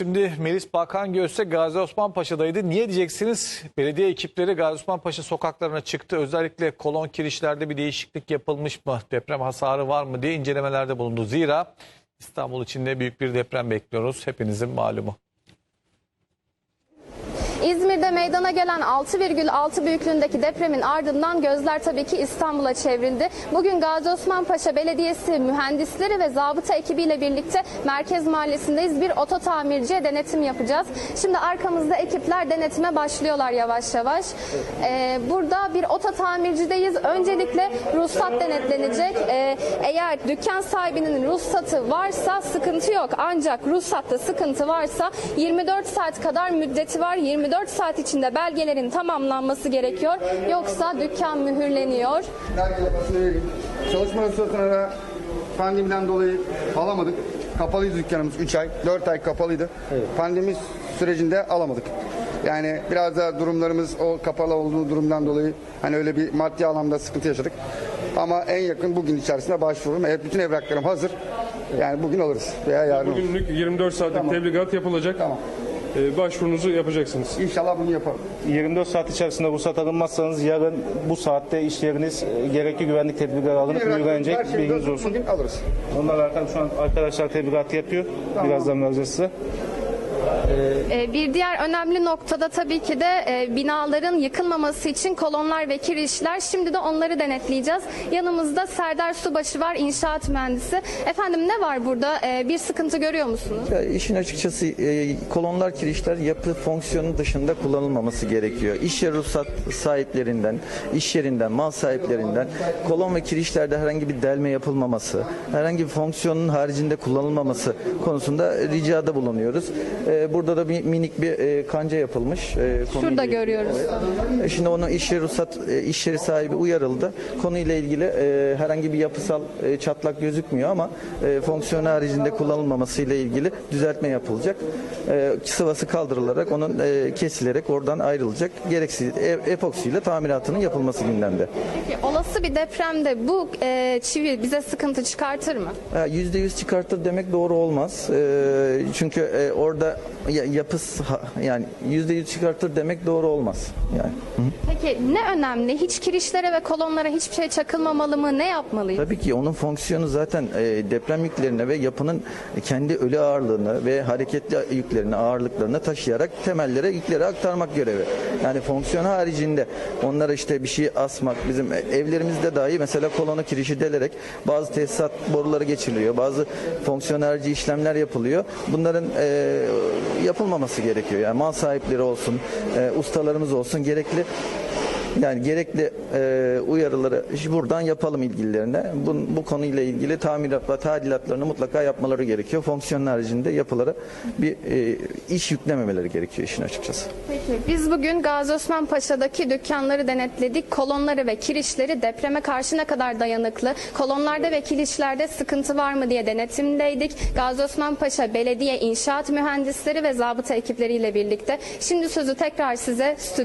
Şimdi Melis Bakan Göğs'e Gazi Osman Paşa'daydı. Niye diyeceksiniz? Belediye ekipleri Gazi Osman Paşa sokaklarına çıktı. Özellikle kolon kirişlerde bir değişiklik yapılmış mı? Deprem hasarı var mı diye incelemelerde bulundu. Zira İstanbul içinde büyük bir deprem bekliyoruz. Hepinizin malumu. İzmir'de meydana gelen 6,6 büyüklüğündeki depremin ardından gözler tabii ki İstanbul'a çevrildi. Bugün Gazi Osman Paşa Belediyesi mühendisleri ve zabıta ekibiyle birlikte Merkez Mahallesi'ndeyiz. Bir oto tamirciye denetim yapacağız. Şimdi arkamızda ekipler denetime başlıyorlar yavaş yavaş. Ee, burada bir oto tamircideyiz. Öncelikle ruhsat denetlenecek. Ee, eğer dükkan sahibinin ruhsatı varsa sıkıntı yok. Ancak ruhsatta sıkıntı varsa 24 saat kadar müddeti var. 24 saat içinde belgelerin tamamlanması gerekiyor. Yoksa dükkan mühürleniyor. Çalışma ruhsatını da pandemiden dolayı alamadık. Kapalıydı dükkanımız 3 ay, 4 ay kapalıydı. Pandemi sürecinde alamadık. Yani biraz da durumlarımız o kapalı olduğu durumdan dolayı hani öyle bir maddi anlamda sıkıntı yaşadık. Ama en yakın bugün içerisinde başvururum. Evet bütün evraklarım hazır. Yani bugün alırız veya yarın. Bugünlük 24 saatlik tebligat yapılacak. Tamam. Ee, başvurunuzu yapacaksınız. İnşallah bunu yaparım. 24 saat içerisinde ruhsat alınmazsanız yarın bu saatte iş yeriniz e, gerekli güvenlik tedbirleri alınıp uygulanacak şey bilginiz olsun. Bugün alırız. Onlar zaten şu an arkadaşlar tebligatı yapıyor. Birazdan vereceğiz size. Ee, Bir diğer önemli noktada tabii ki de e, binaların yıkılmaması için kolonlar ve kirişler. Şimdi de onları denetleyeceğiz. Yanımızda Serdar Subaşı var, inşaat mühendisi. Efendim ne var burada? Ee, Bir sıkıntı görüyor musunuz? Ya işin açıkçası e, kolonlar kirişler yapı fonksiyonu dışında kullanılmaması gerekiyor. İş yeri ruhsat sahiplerinden, iş yerinden, mal sahiplerinden kolon ve kirişlerde herhangi bir delme yapılmaması, herhangi bir fonksiyonun haricinde kullanılmaması konusunda ricada bulunuyoruz. E, Burada da bir minik bir e, kanca yapılmış. e, konuyla Şurada ilgili. görüyoruz. E, Şimdi onu iş yeri ruhsat e, iş yeri sahibi uyarıldı. Konuyla ilgili e, herhangi bir yapısal e, çatlak gözükmüyor ama e, fonksiyon haricinde kullanılmaması ile ilgili düzeltme yapılacak. E, sıvası kaldırılarak onun e, kesilerek oradan ayrılacak. Gereksiz e, epoksiyle tamiratının yapılması gündemde. Peki, olası bir depremde bu e, çivi bize sıkıntı çıkartır mı? Yüzde yüz çıkartır demek doğru olmaz. E, çünkü e, orada ya- yapıs ha- yani yüzde yüz çıkartır demek doğru olmaz. Yani. Peki ne önemli? Hiç kirişlere ve kolonlara hiçbir şey çakılmamalı mı? Ne yapmalıyız? Tabii ki onun fonksiyonu zaten e, deprem yüklerine ve yapının kendi ölü ağırlığını ve hareketli yüklerini, ağırlıklarını taşıyarak temellere yükleri aktarmak görevi. Yani fonksiyon haricinde onlara işte bir şey asmak, bizim evlerimizde dahi mesela kolonu kirişi delerek bazı tesisat boruları geçiriliyor, bazı fonksiyon harici işlemler yapılıyor. Bunların e, yapılmaması gerekiyor. Yani mal sahipleri olsun, e, ustalarımız olsun gerekli yani gerekli e, uyarıları buradan yapalım ilgililerine. Bu, bu konuyla ilgili tamirat ve tadilatlarını mutlaka yapmaları gerekiyor. Fonksiyon haricinde yapılara bir e, iş yüklememeleri gerekiyor işin açıkçası. Peki biz bugün Gazi Osman Paşa'daki dükkanları denetledik. Kolonları ve kirişleri depreme karşı ne kadar dayanıklı, kolonlarda ve kirişlerde sıkıntı var mı diye denetimdeydik. Gazi Osman Paşa Belediye İnşaat Mühendisleri ve zabıta ekipleriyle birlikte. Şimdi sözü tekrar size stüdyo